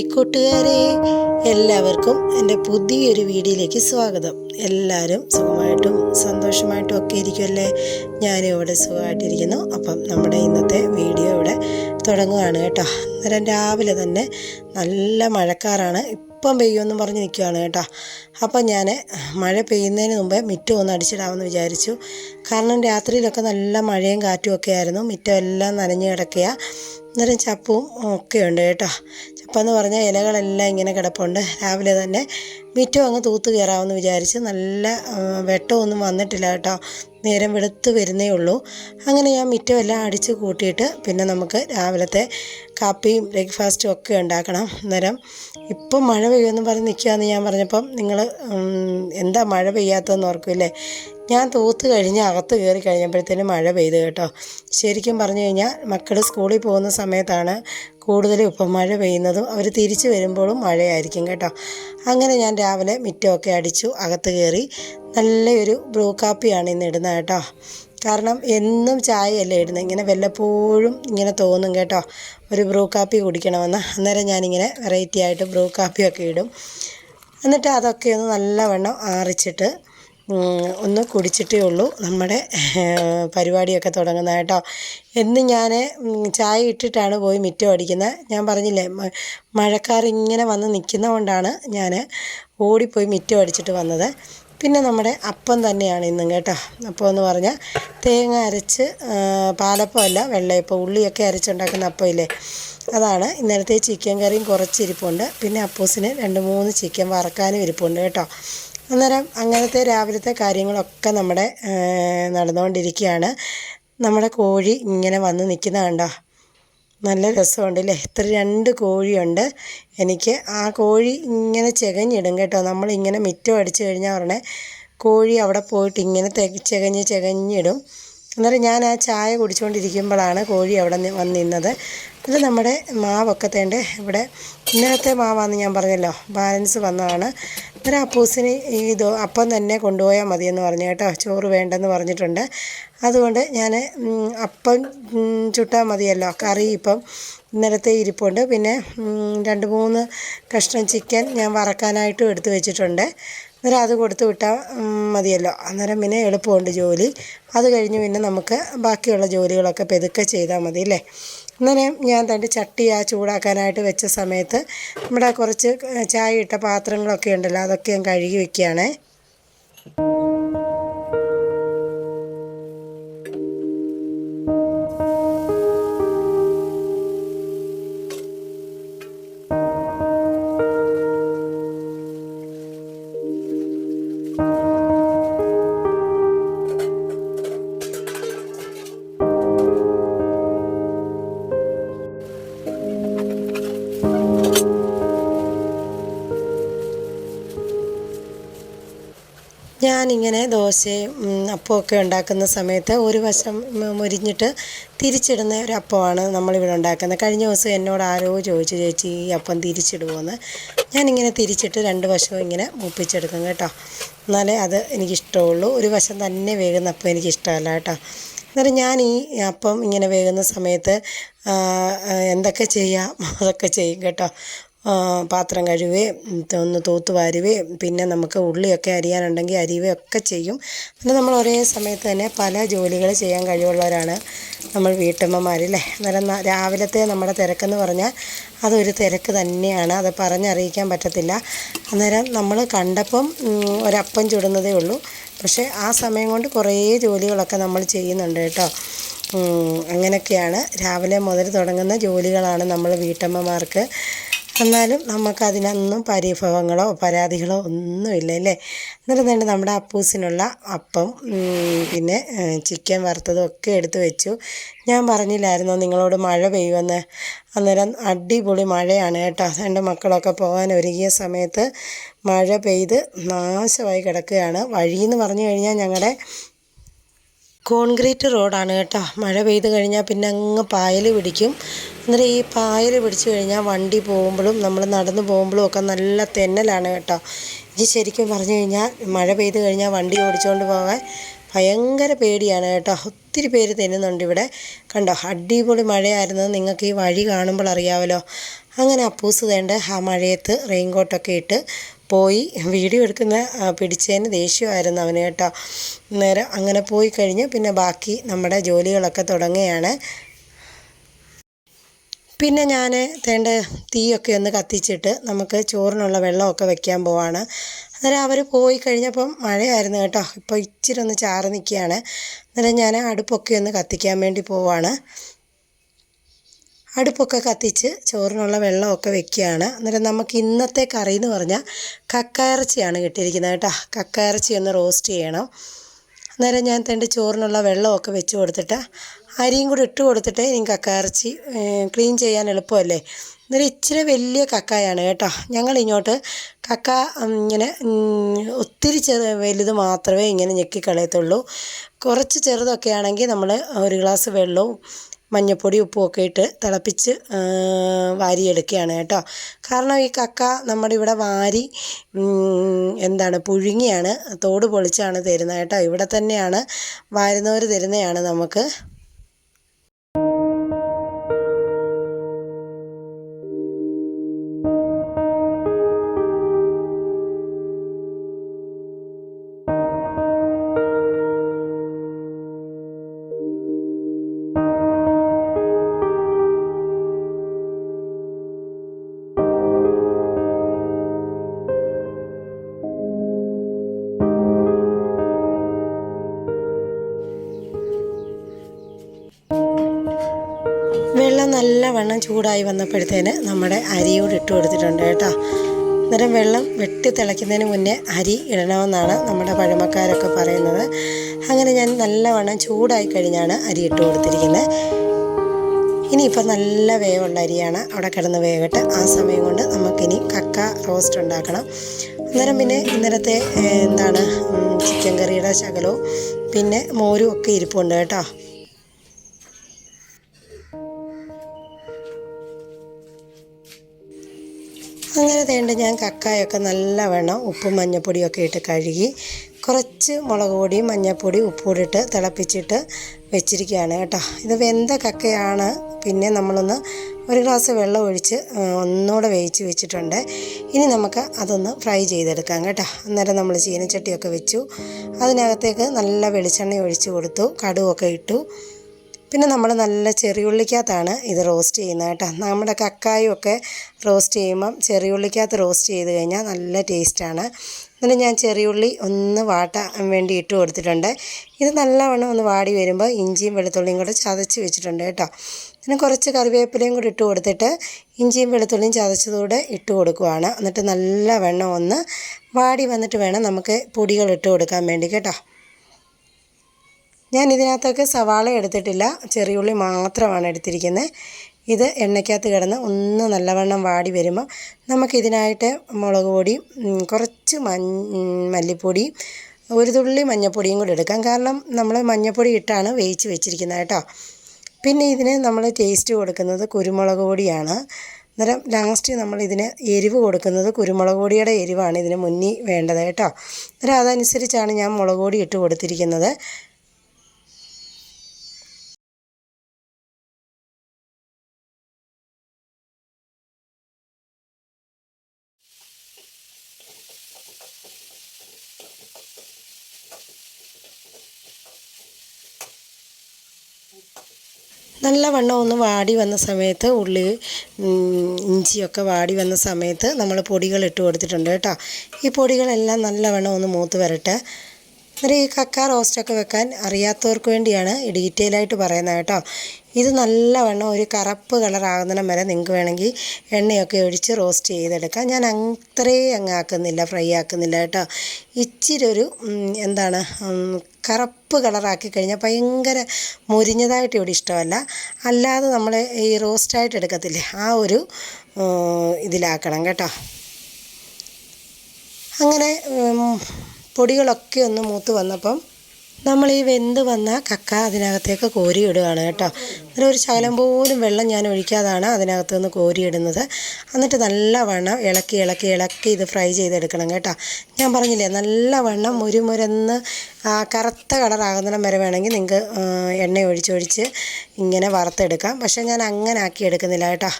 Hi കൂട്ടുകാരെ എല്ലാവർക്കും എന്റെ പുതിയൊരു വീഡിയോയിലേക്ക് സ്വാഗതം. എല്ലാവരും സുഖമായിട്ടും സന്തോഷമായിട്ടും ഒക്കെ ഇരിക്കുമല്ലേ ഞാനും ഇവിടെ സുഖമായിട്ടിരിക്കുന്നു. അപ്പം നമ്മുടെ ഇന്നത്തെ വീഡിയോ ഇവിടെ തുടങ്ങുകയാണ് കേട്ടോ. അന്നേരം രാവിലെ തന്നെ നല്ല മഴക്കാറാണ്. ഇപ്പം പെയ്യുമെന്നും പറഞ്ഞ് നിൽക്കുകയാണ് കേട്ടോ. അപ്പം ഞാൻ മഴ പെയ്യുന്നതിന് മുമ്പേ മിറ്റം ഒന്ന് അടിച്ചിടാമെന്ന് വിചാരിച്ചു. കാരണം രാത്രിയിലൊക്കെ നല്ല മഴയും കാറ്റും ഒക്കെ ആയിരുന്നു. മിറ്റം എല്ലാം നനഞ്ഞു കിടക്കുക. അന്നേരം ചപ്പും ഒക്കെ ഉണ്ട് കേട്ടോ. ചപ്പെന്ന് പറഞ്ഞാൽ ഇലകളെല്ലാം ഇങ്ങനെ കിടപ്പുണ്ട്. രാവിലെ തന്നെ മിറ്റം അങ്ങ് തൂത്ത് കയറാമെന്ന് വിചാരിച്ച് നല്ല വെട്ടമൊന്നും വന്നിട്ടില്ല കേട്ടോ. നേരം വെളുത്ത് വരുന്നേ ഉള്ളൂ. അങ്ങനെ ഞാൻ മിറ്റമെല്ലാം അടിച്ച് കൂട്ടിയിട്ട് പിന്നെ നമുക്ക് രാവിലത്തെ കാപ്പിയും ബ്രേക്ക്ഫാസ്റ്റും ഒക്കെ ഉണ്ടാക്കണം. അന്നേരം ഇപ്പം മഴ പെയ്യുമെന്ന് പറഞ്ഞ് നിൽക്കുകയെന്ന് ഞാൻ പറഞ്ഞപ്പം നിങ്ങൾ എന്താ മഴ പെയ്യാത്തതെന്ന് ഓർക്കുമല്ലേ ഞാൻ തൂത്ത് കഴിഞ്ഞ് അകത്ത് കയറി കഴിഞ്ഞപ്പോഴത്തേനും മഴ പെയ്തു കേട്ടോ. ശരിക്കും പറഞ്ഞു കഴിഞ്ഞാൽ മക്കൾ സ്കൂളിൽ പോകുന്ന സമയത്താണ് കൂടുതലും ഇപ്പം മഴ പെയ്യുന്നതും അവർ തിരിച്ചു വരുമ്പോഴും മഴയായിരിക്കും കേട്ടോ. അങ്ങനെ ഞാൻ രാവിലെ മിറ്റമൊക്കെ അടിച്ചു അകത്ത് കയറി നല്ലൊരു ബ്രൂ കാപ്പിയാണ് ഇന്ന് ഇടുന്നത് കേട്ടോ. കാരണം എന്നും ചായയല്ലേ ഇടുന്നത്? ഇങ്ങനെ വല്ലപ്പോഴും ഇങ്ങനെ തോന്നും കേട്ടോ. ഒരു ബ്രൂ കാപ്പി കുടിക്കണമെന്ന്. അന്നേരം ഞാനിങ്ങനെ വെറൈറ്റി ആയിട്ട് ബ്രൂ കാപ്പിയൊക്കെ ഇടും. എന്നിട്ട് അതൊക്കെ ഒന്ന് നല്ലവണ്ണം ആറിച്ചിട്ട് ഒന്ന് കുടിച്ചിട്ടേ ഉള്ളൂ. നമ്മുടെ പരിപാടിയൊക്കെ തുടങ്ങുന്നത് കേട്ടോ. എന്ന് ഞാൻ ചായ ഇട്ടിട്ടാണ് പോയി മിറ്റം അടിക്കുന്നത് ഞാൻ പറഞ്ഞില്ലേ മഴക്കാർ ഇങ്ങനെ വന്ന് നിൽക്കുന്നതുകൊണ്ടാണ് ഞാൻ ഓടിപ്പോയി മിറ്റം അടിച്ചിട്ട് വന്നത്. പിന്നെ നമ്മുടെ അപ്പം തന്നെയാണ് ഇന്നും കേട്ടോ. അപ്പം എന്ന് പറഞ്ഞാൽ തേങ്ങ അരച്ച് പാലപ്പം അല്ല വെള്ളയപ്പം ഉള്ളിയൊക്കെ അരച്ചുണ്ടാക്കുന്ന അപ്പം ഇല്ലേ അതാണ്. ഇന്നലത്തെ ചിക്കൻ കറിയും കുറച്ച് ഇരിപ്പുണ്ട്. പിന്നെ അപ്പൂസിന് രണ്ട് മൂന്ന് ചിക്കൻ വറക്കാനും ഇരിപ്പുണ്ട് കേട്ടോ. അന്നേരം അങ്ങനത്തെ രാവിലത്തെ കാര്യങ്ങളൊക്കെ നമ്മുടെ നടന്നുകൊണ്ടിരിക്കുകയാണ്. നമ്മുടെ കോഴി ഇങ്ങനെ വന്ന് നിൽക്കുന്ന കണ്ടോ? നല്ല രസമുണ്ട് അല്ലേ ഇത്ര രണ്ട് കോഴിയുണ്ട്. എനിക്ക് ആ കോഴി ഇങ്ങനെ ചെകഞ്ഞിടും കേട്ടോ. നമ്മളിങ്ങനെ മിറ്റം അടിച്ചു കഴിഞ്ഞാൽ ഉടനെ കോഴി അവിടെ പോയിട്ട് ഇങ്ങനെ ചെകഞ്ഞ് ചെകഞ്ഞിടും. അന്നേരം ഞാൻ ആ ചായ കുടിച്ചുകൊണ്ടിരിക്കുമ്പോഴാണ് കോഴി അവിടെ വന്ന് നിന്നത്. ഇത് നമ്മുടെ മാവൊക്കെ തേണ്ട ഇവിടെ ഇന്നലത്തെ മാവാന്ന് ഞാൻ പറഞ്ഞല്ലോ. ബാലൻസ് വന്നതാണ്. അന്നേരം അപ്പൂസിന് ഇത് അപ്പം തന്നെ കൊണ്ടുപോയാൽ മതിയെന്ന് പറഞ്ഞു കേട്ടോ. ചോറ് വേണ്ടെന്ന് പറഞ്ഞിട്ടുണ്ട്. അതുകൊണ്ട് ഞാൻ അപ്പം ചുട്ടാൽ മതിയല്ലോ. കറി ഇപ്പം ഇന്നലത്തെ ഇരിപ്പുണ്ട്. പിന്നെ രണ്ട് മൂന്ന് കഷ്ണം ചിക്കൻ ഞാൻ വറക്കാനായിട്ടും എടുത്ത് വെച്ചിട്ടുണ്ട്. അന്നേരം അത് കൊടുത്ത് വിട്ടാൽ മതിയല്ലോ. അന്നേരം പിന്നെ എളുപ്പമുണ്ട് ജോലി. അത് കഴിഞ്ഞ് പിന്നെ നമുക്ക് ബാക്കിയുള്ള ജോലികളൊക്കെ പെതുക്കെ ചെയ്താൽ മതി അല്ലേ? അന്നേരം ഞാൻ തന്റെ ചട്ടി ആ ചൂടാക്കാനായിട്ട് വെച്ച സമയത്ത് നമ്മുടെ കുറച്ച് ചായ ഇട്ട പാത്രങ്ങളൊക്കെ ഉണ്ടല്ലോ അതൊക്കെ ഞാൻ കഴുകി വെക്കുകയാണേ. ഞാനിങ്ങനെ ദോശയും അപ്പമൊക്കെ ഉണ്ടാക്കുന്ന സമയത്ത് ഒരു വശം മുരിഞ്ഞിട്ട് തിരിച്ചിടുന്ന ഒരു അപ്പമാണ് നമ്മളിവിടെ ഉണ്ടാക്കുന്നത്. കഴിഞ്ഞ ദിവസം എന്നോട് ആരോ ചോദിച്ചു ചേച്ചി ഈ അപ്പം തിരിച്ചിടുമോയെന്ന് ഞാനിങ്ങനെ തിരിച്ചിട്ട് രണ്ട് വശവും ഇങ്ങനെ മൂപ്പിച്ചെടുക്കും കേട്ടോ. എന്നാലേ അത് എനിക്കിഷ്ടമുള്ളൂ. ഒരു വശം തന്നെ വേകുന്ന അപ്പം എനിക്കിഷ്ടമല്ല കേട്ടോ. അന്നേരം ഞാൻ ഈ അപ്പം ഇങ്ങനെ വേകുന്ന സമയത്ത് എന്തൊക്കെ ചെയ്യാം അതൊക്കെ ചെയ്യും കേട്ടോ. പാത്രം കഴുകുകയും ഒന്ന് തൂത്ത് വാരുകയും പിന്നെ നമുക്ക് ഉള്ളിയൊക്കെ അരിയാനുണ്ടെങ്കിൽ അരിയുകയും ഒക്കെ ചെയ്യും. പിന്നെ നമ്മൾ ഒരേ സമയത്ത് തന്നെ പല ജോലികൾ ചെയ്യാൻ കഴിവുള്ളവരാണ് നമ്മൾ വീട്ടമ്മമാരല്ലേ അന്നേരം രാവിലത്തെ നമ്മുടെ തിരക്കെന്ന് പറഞ്ഞാൽ അതൊരു തിരക്ക് തന്നെയാണ്. അത് പറഞ്ഞറിയിക്കാൻ പറ്റത്തില്ല. അന്നേരം നമ്മൾ കണ്ടപ്പം ഒരപ്പം ചുടുന്നതേ ഉള്ളൂ. പക്ഷേ ആ സമയം കൊണ്ട് കുറേ ജോലികളൊക്കെ നമ്മൾ ചെയ്യുന്നുണ്ട് കേട്ടോ. അങ്ങനെയൊക്കെയാണ്. രാവിലെ മുതൽ തുടങ്ങുന്ന ജോലികളാണ് നമ്മൾ വീട്ടമ്മമാർക്ക് എന്നാലും നമുക്കതിനൊന്നും പരിഭവങ്ങളോ പരാതികളോ ഒന്നുമില്ല അല്ലേ? എന്നിട്ട് തന്നെ നമ്മുടെ അപ്പൂസിനുള്ള അപ്പം പിന്നെ ചിക്കൻ വറുത്തതും ഒക്കെ എടുത്ത് വെച്ചു. ഞാൻ പറഞ്ഞില്ലായിരുന്നോ നിങ്ങളോട് മഴ പെയ്യുമെന്ന്? അന്നേരം അടിപൊളി മഴയാണ് കേട്ടോ. എന്റെ മക്കളൊക്കെ പോകാൻ ഒരുങ്ങിയ സമയത്ത് മഴ പെയ്ത് നാശമായി കിടക്കുകയാണ്. വഴിയെന്ന് പറഞ്ഞു കഴിഞ്ഞാൽ ഞങ്ങളുടെ കോൺക്രീറ്റ് റോഡാണ് കേട്ടോ. മഴ പെയ്ത് കഴിഞ്ഞാൽ പിന്നെ അങ്ങ് പായൽ പിടിക്കും. എന്നിട്ട് ഈ പായൽ പിടിച്ചു കഴിഞ്ഞാൽ വണ്ടി പോകുമ്പോഴും നമ്മൾ നടന്നു പോകുമ്പോഴും ഒക്കെ നല്ല തെന്നലാണ് കേട്ടോ. ഇത് ശരിക്കും പറഞ്ഞു കഴിഞ്ഞാൽ മഴ പെയ്ത് കഴിഞ്ഞാൽ വണ്ടി ഓടിച്ചുകൊണ്ട് പോകാൻ ഭയങ്കര പേടിയാണ് കേട്ടോ. ഒത്തിരി പേര് തെന്നുന്നുണ്ട് ഇവിടെ. കണ്ടോ അടിപൊളി മഴയായിരുന്നത് നിങ്ങൾക്ക് ഈ വഴി കാണുമ്പോൾ അറിയാമല്ലോ അങ്ങനെ അപ്പൂസ് തേണ്ട ആ മഴയത്ത് റെയിൻകോട്ടൊക്കെ ഇട്ട് പോയി. വീഡിയോ എടുക്കുന്ന പിടിച്ചതിന് ദേഷ്യമായിരുന്നു അവന് കേട്ടോ. നേരം അങ്ങനെ പോയി കഴിഞ്ഞ് പിന്നെ ബാക്കി നമ്മുടെ ജോലികളൊക്കെ തുടങ്ങുകയാണ്. പിന്നെ ഞാൻ തേണ്ട തീയൊക്കെ ഒന്ന് കത്തിച്ചിട്ട് നമുക്ക് ചോറിനുള്ള വെള്ളമൊക്കെ വെക്കാൻ പോവാണ്. അന്നേരം അവർ പോയി കഴിഞ്ഞപ്പം മഴയായിരുന്നു കേട്ടോ. ഇപ്പോൾ ഇച്ചിരി ഒന്ന് ചാറ് നിൽക്കുകയാണ്. അന്നേരം ഞാൻ അടുപ്പൊക്കെ ഒന്ന് കത്തിക്കാൻ വേണ്ടി പോവാണ്. അടുപ്പൊക്കെ കത്തിച്ച് ചോറിനുള്ള വെള്ളമൊക്കെ വെക്കുകയാണ്. അന്നേരം നമുക്ക് ഇന്നത്തെ കറി എന്ന് പറഞ്ഞാൽ കക്കയിറച്ചിയാണ് കിട്ടിയിരിക്കുന്നത് കേട്ടോ. കക്കയിറച്ചി ഒന്ന് റോസ്റ്റ് ചെയ്യണം. അന്നേരം ഞാൻ തന്റെ ചോറിനുള്ള വെള്ളമൊക്കെ വെച്ച് കൊടുത്തിട്ട് അരിയും കൂടി ഇട്ട് കൊടുത്തിട്ട് ഇനി കക്കയിറച്ചി ക്ലീൻ ചെയ്യാൻ എളുപ്പമല്ലേ? അന്നേരം ഇച്ചിരി വലിയ കക്കായാണ് കേട്ടോ. ഞങ്ങൾ ഇങ്ങോട്ട് കക്ക ഇങ്ങനെ ഒത്തിരി ചെറു വലുത് മാത്രമേ ഇങ്ങനെ ഞെക്കിക്കളയത്തുള്ളൂ. കുറച്ച് ചെറുതൊക്കെ ആണെങ്കിൽ നമ്മൾ ഒരു ഗ്ലാസ് വെള്ളവും മഞ്ഞപ്പൊടി ഉപ്പും ഒക്കെ ഇട്ട് തിളപ്പിച്ച് വാരിയെടുക്കുകയാണ് കേട്ടോ. കാരണം ഈ കക്ക നമ്മുടെ ഇവിടെ വാരി എന്താണ് പുഴുങ്ങിയാണ്. തോട് പൊളിച്ചാണ് തരുന്നത് കേട്ടോ. ഇവിടെ തന്നെയാണ് വാരുന്നവർ തരുന്നതാണ് നമുക്ക് വെള്ളം നല്ലവണ്ണം ചൂടായി വന്നപ്പോഴത്തേന് നമ്മുടെ അരിയോട് ഇട്ട് കൊടുത്തിട്ടുണ്ട് കേട്ടോ. അന്നേരം വെള്ളം വെട്ടി തിളയ്ക്കുന്നതിന് മുന്നേ അരി ഇടണമെന്നാണ് നമ്മുടെ പഴമക്കാരൊക്കെ പറയുന്നത്. അങ്ങനെ ഞാൻ നല്ലവണ്ണം ചൂടായി കഴിഞ്ഞാണ് അരി ഇട്ട് കൊടുത്തിരിക്കുന്നത്. ഇനിയിപ്പോൾ നല്ല വേവുള്ള അരിയാണ് അവിടെ കിടന്ന് വേകട്ടെ ആ സമയം കൊണ്ട് നമുക്കിനി കക്ക റോസ്റ്റ് ഉണ്ടാക്കണം. അന്നേരം പിന്നെ ഇന്നലത്തെ എന്താണ് ചിക്കൻ കറിയുടെ ശകലവും പിന്നെ മോരും ഒക്കെ ഇരിപ്പുണ്ട് കേട്ടോ. അങ്ങനെ തേണ്ട ഞാൻ കക്കായൊക്കെ നല്ലവണ്ണം ഉപ്പും മഞ്ഞപ്പൊടിയൊക്കെ ഇട്ട് കഴുകി കുറച്ച് മുളക് പൊടിയും മഞ്ഞൾപ്പൊടി ഉപ്പൂടിട്ട് തിളപ്പിച്ചിട്ട് വെച്ചിരിക്കുകയാണ് കേട്ടോ. ഇത് വെന്ത കക്കയാണ്. പിന്നെ നമ്മളൊന്ന് ഒരു ഗ്ലാസ് വെള്ളം ഒഴിച്ച് ഒന്നുകൂടെ വേവിച്ച് വെച്ചിട്ടുണ്ട്. ഇനി നമുക്ക് അതൊന്ന് ഫ്രൈ ചെയ്തെടുക്കാം കേട്ടോ. അന്നേരം നമ്മൾ ചീനച്ചട്ടിയൊക്കെ വെച്ചു. അതിനകത്തേക്ക് നല്ല വെളിച്ചെണ്ണ ഒഴിച്ച് കൊടുത്തു. കടുവൊക്കെ ഇട്ടു. പിന്നെ നമ്മൾ നല്ല ചെറിയുള്ളിക്കകത്താണ് ഇത് റോസ്റ്റ് ചെയ്യുന്നത് കേട്ടോ. നമ്മുടെ കക്കായും ഒക്കെ റോസ്റ്റ് ചെയ്യുമ്പം ചെറിയുള്ളിക്കകത്ത് റോസ്റ്റ് ചെയ്ത് കഴിഞ്ഞാൽ നല്ല ടേസ്റ്റാണ് എന്നിട്ട് ഞാൻ ചെറിയുള്ളി ഒന്ന് വാട്ടാൻ വേണ്ടി ഇട്ട് കൊടുത്തിട്ടുണ്ട്. ഇത് നല്ലവണ്ണം ഒന്ന് വാടി വരുമ്പോൾ ഇഞ്ചിയും വെളുത്തുള്ളിയും കൂടെ ചതച്ച് വെച്ചിട്ടുണ്ട് കേട്ടോ. പിന്നെ കുറച്ച് കറിവേപ്പിലയും കൂടി ഇട്ട് കൊടുത്തിട്ട് ഇഞ്ചിയും വെളുത്തുള്ളിയും ചതച്ചതൂടെ ഇട്ട് കൊടുക്കുവാണ്. എന്നിട്ട് നല്ല നല്ലവണ്ണം ഒന്ന് വാടി വന്നിട്ട് വേണം നമുക്ക് പൊടികൾ ഇട്ട് കൊടുക്കാൻ വേണ്ടി കേട്ടോ. ഞാൻ ഇതിനകത്തൊക്കെ സവാള എടുത്തിട്ടില്ല. ചെറിയുള്ളി മാത്രമാണ് എടുത്തിരിക്കുന്നത് ഇത് എണ്ണയ്ക്കകത്ത് കിടന്ന് ഒന്ന് നല്ലവണ്ണം വാടി വരുമ്പോൾ നമുക്കിതിനായിട്ട് മുളക് പൊടി കുറച്ച് മല്ലിപ്പൊടി ഒരു തുള്ളി മഞ്ഞൾപ്പൊടിയും കൂടി എടുക്കാം. കാരണം നമ്മൾ മഞ്ഞൾപ്പൊടി ഇട്ടാണ് വേവിച്ച് വെച്ചിരിക്കുന്നത് കേട്ടോ. പിന്നെ ഇതിന് നമ്മൾ ടേസ്റ്റ് കൊടുക്കുന്നത് കുരുമുളക് പൊടിയാണ്. അന്നേരം ലാസ്റ്റ് നമ്മൾ ഇതിന് എരിവ് കൊടുക്കുന്നത് കുരുമുളക് പൊടിയുടെ എരിവാണ് ഇതിന് മുന്നിൽ വേണ്ടത് കേട്ടോ. അന്നേരം അതനുസരിച്ചാണ് ഞാൻ മുളക് പൊടി ഇട്ട് കൊടുത്തിരിക്കുന്നത്. നല്ലവണ്ണം ഒന്ന് വാടി വന്ന സമയത്ത് ഉള്ളി ഇഞ്ചിയൊക്കെ വാടി വന്ന സമയത്ത് നമ്മൾ പൊടികൾ ഇട്ട് കൊടുത്തിട്ടുണ്ട് കേട്ടോ. ഈ പൊടികളെല്ലാം നല്ലവണ്ണം ഒന്ന് മൂത്ത് വരട്ടെ. അന്നേരം ഈ കക്ക റോസ്റ്റൊക്കെ വെക്കാൻ അറിയാത്തവർക്ക് വേണ്ടിയാണ് ഡീറ്റെയിൽ ആയിട്ട് പറയുന്നത് കേട്ടോ. ഇത് നല്ലവണ്ണം ഒരു കറുപ്പ് കളറാകുന്നിടം വരെ നിങ്ങൾക്ക് വേണമെങ്കിൽ എണ്ണയൊക്കെ ഒഴിച്ച് റോസ്റ്റ് ചെയ്തെടുക്കാം. ഞാൻ അത്രേ അങ്ങ് ആക്കുന്നില്ല ഫ്രൈ ആക്കുന്നില്ല കേട്ടോ. ഇച്ചിരി ഒരു എന്താണ് കറുപ്പ് കളറാക്കി കഴിഞ്ഞാൽ ഭയങ്കര മുരിഞ്ഞതായിട്ട് ഇവിടെ ഇഷ്ടമല്ല. അല്ലാതെ നമ്മൾ ഈ റോസ്റ്റായിട്ട് എടുക്കത്തില്ലേ ആ ഒരു ഇതിലാക്കണം കേട്ടോ. അങ്ങനെ പൊടികളൊക്കെ ഒന്ന് മൂത്ത് വന്നപ്പം നമ്മൾ ഈ വെന്ത് വന്ന കക്ക അതിനകത്തേക്ക് കോരി ഇടുകയാണ് കേട്ടോ. അങ്ങനെ ഒരു ശകലം പോലും വെള്ളം ഞാൻ ഒഴിക്കാതാണ് അതിനകത്ത് നിന്ന് കോരിയിടുന്നത്. എന്നിട്ട് നല്ലവണ്ണം ഇളക്കി ഇളക്കി ഇളക്കി ഇത് ഫ്രൈ ചെയ്തെടുക്കണം കേട്ടോ. ഞാൻ പറഞ്ഞില്ലേ നല്ലവണ്ണം മുരുമുരന്ന് കറുത്ത കളറാകുന്നിടം വരെ വേണമെങ്കിൽ നിങ്ങൾക്ക് എണ്ണ ഒഴിച്ചൊഴിച്ച് ഇങ്ങനെ വറുത്തെടുക്കാം. പക്ഷേ ഞാൻ അങ്ങനെ ആക്കി എടുക്കുന്നില്ല കേട്ടോ.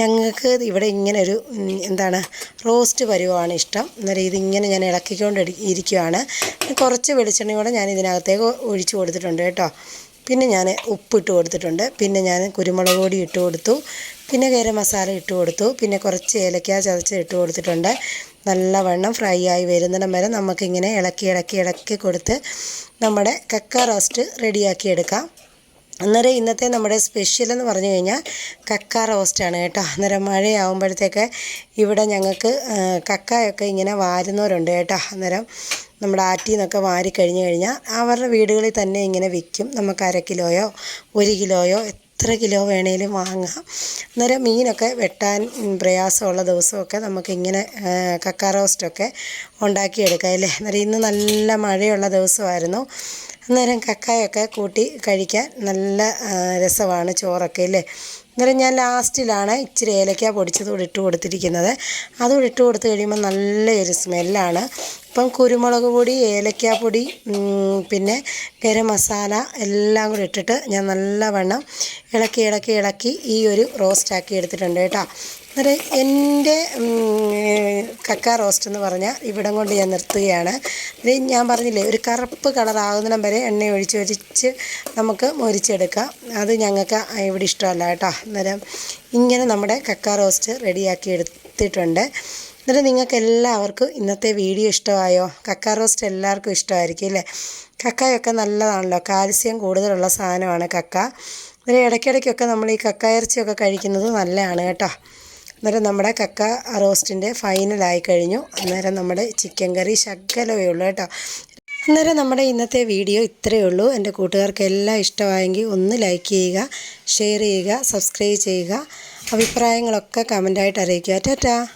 ഞങ്ങൾക്ക് ഇവിടെ ഇങ്ങനെ ഒരു എന്താണ് റോസ്റ്റ് പരുവമാണ് ഇഷ്ടം. അന്നേരം ഇതിങ്ങനെ ഞാൻ ഇളക്കിക്കൊണ്ട് ഇരിക്കുകയാണ് കുറച്ച് വെളിച്ചെണ്ണയോടെ ഞാൻ ഇതിനകത്തേക്ക് ഒഴിച്ചു കൊടുത്തിട്ടുണ്ട് കേട്ടോ. പിന്നെ ഞാൻ ഉപ്പിട്ട് കൊടുത്തിട്ടുണ്ട്. പിന്നെ ഞാൻ കുരുമുളക് പൊടി ഇട്ട് കൊടുത്തു. പിന്നെ ഗരം മസാല ഇട്ട് കൊടുത്തു. പിന്നെ കുറച്ച് ഏലക്ക ചതച്ച് ഇട്ട് കൊടുത്തിട്ടുണ്ട്. നല്ലവണ്ണം ഫ്രൈ ആയി വരുന്നിടം വരെ നമുക്കിങ്ങനെ ഇളക്കി ഇളക്കി ഇളക്കി കൊടുത്ത് നമ്മുടെ കക്ക റോസ്റ്റ് റെഡിയാക്കി എടുക്കാം. അന്നേരം ഇന്നത്തെ നമ്മുടെ സ്പെഷ്യൽ എന്ന് പറഞ്ഞു കഴിഞ്ഞാൽ കക്ക റോസ്റ്റാണ് കേട്ടോ. അന്നേരം മഴയാകുമ്പോഴത്തേക്ക് ഇവിടെ ഞങ്ങൾക്ക് കക്കയൊക്കെ ഇങ്ങനെ വാരുന്നവരുണ്ട് കേട്ടോ. അന്നേരം നമ്മുടെ ആറ്റിൽ നിന്നൊക്കെ വാരി കഴിഞ്ഞ് കഴിഞ്ഞാൽ അവരുടെ വീടുകളിൽ തന്നെ ഇങ്ങനെ വിൽക്കും. നമുക്ക് അര കിലോയോ ഒരു കിലോയോ എത്ര കിലോ വേണേലും വാങ്ങാം. അന്നേരം മീനൊക്കെ വെട്ടാൻ പ്രയാസമുള്ള ദിവസമൊക്കെ നമുക്കിങ്ങനെ കക്ക റോസ്റ്റൊക്കെ ഉണ്ടാക്കിയെടുക്കാം അല്ലേ? അന്നേരം ഇന്ന് നല്ല മഴയുള്ള ദിവസമായിരുന്നു. അന്നേരം കക്കായൊക്കെ കൂട്ടി കഴിക്കാൻ നല്ല രസമാണ് ചോറൊക്കെ അല്ലേ? അന്നേരം ഞാൻ ലാസ്റ്റിലാണ് ഇച്ചിരി ഏലക്ക പൊടിച്ചതുകൂടി ഇട്ട് കൊടുത്തിരിക്കുന്നത്. അതുകൂടി ഇട്ട് കൊടുത്ത് കഴിയുമ്പോൾ നല്ലൊരു സ്മെല്ലാണ്. ഇപ്പം കുരുമുളക് പൊടി ഏലക്കാപ്പൊടി പൊടി പിന്നെ ഗരം മസാല എല്ലാം കൂടി ഇട്ടിട്ട് ഞാൻ നല്ലവണ്ണം ഇളക്കി ഇളക്കി ഇളക്കി ഈ ഒരു റോസ്റ്റാക്കി എടുത്തിട്ടുണ്ട് കേട്ടോ. അന്നേരം എന്റെ കക്ക റോസ്റ്റ് എന്ന് പറഞ്ഞാൽ ഇവിടം കൊണ്ട് ഞാൻ നിർത്തുകയാണ്. ഇത് ഞാൻ പറഞ്ഞില്ലേ ഒരു കറുപ്പ് കളറാകുന്നിടം വരെ എണ്ണ ഒഴിച്ച് ഒഴിച്ച് നമുക്ക് മൊരിച്ചെടുക്കാം. അത് ഞങ്ങൾക്ക് ഇവിടെ ഇഷ്ടമല്ല കേട്ടോ. അന്നേരം ഇങ്ങനെ നമ്മുടെ കക്ക റോസ്റ്റ് റെഡിയാക്കി എടുത്തിട്ടുണ്ട്. എന്നിട്ട് നിങ്ങൾക്ക് എല്ലാവർക്കും ഇന്നത്തെ വീഡിയോ ഇഷ്ടമായോ? കക്ക റോസ്റ്റ് എല്ലാവർക്കും ഇഷ്ടമായിരിക്കും അല്ലേ? കക്കയൊക്കെ നല്ലതാണല്ലോ. കാൽസ്യം കൂടുതലുള്ള സാധനമാണ് കക്ക. അന്നേരം ഇടയ്ക്കിടയ്ക്കൊക്കെ നമ്മൾ ഈ കക്ക ഇറച്ചിയൊക്കെ കഴിക്കുന്നത് നല്ലതാണ് കേട്ടോ. അന്നേരം നമ്മുടെ കക്ക റോസ്റ്റിന്റെ ഫൈനലായി കഴിഞ്ഞു. അന്നേരം നമ്മുടെ ചിക്കൻ കറി ശകലമേ ഉള്ളൂ കേട്ടോ. അന്നേരം നമ്മുടെ ഇന്നത്തെ വീഡിയോ ഇത്രയേ ഉള്ളൂ. എന്റെ കൂട്ടുകാർക്ക് എല്ലാം ഇഷ്ടമായെങ്കിൽ ഒന്ന് ലൈക്ക് ചെയ്യുക ഷെയർ ചെയ്യുക സബ്സ്ക്രൈബ് ചെയ്യുക. അഭിപ്രായങ്ങളൊക്കെ കമന്റായിട്ട് അറിയിക്കുക. ടാറ്റാ.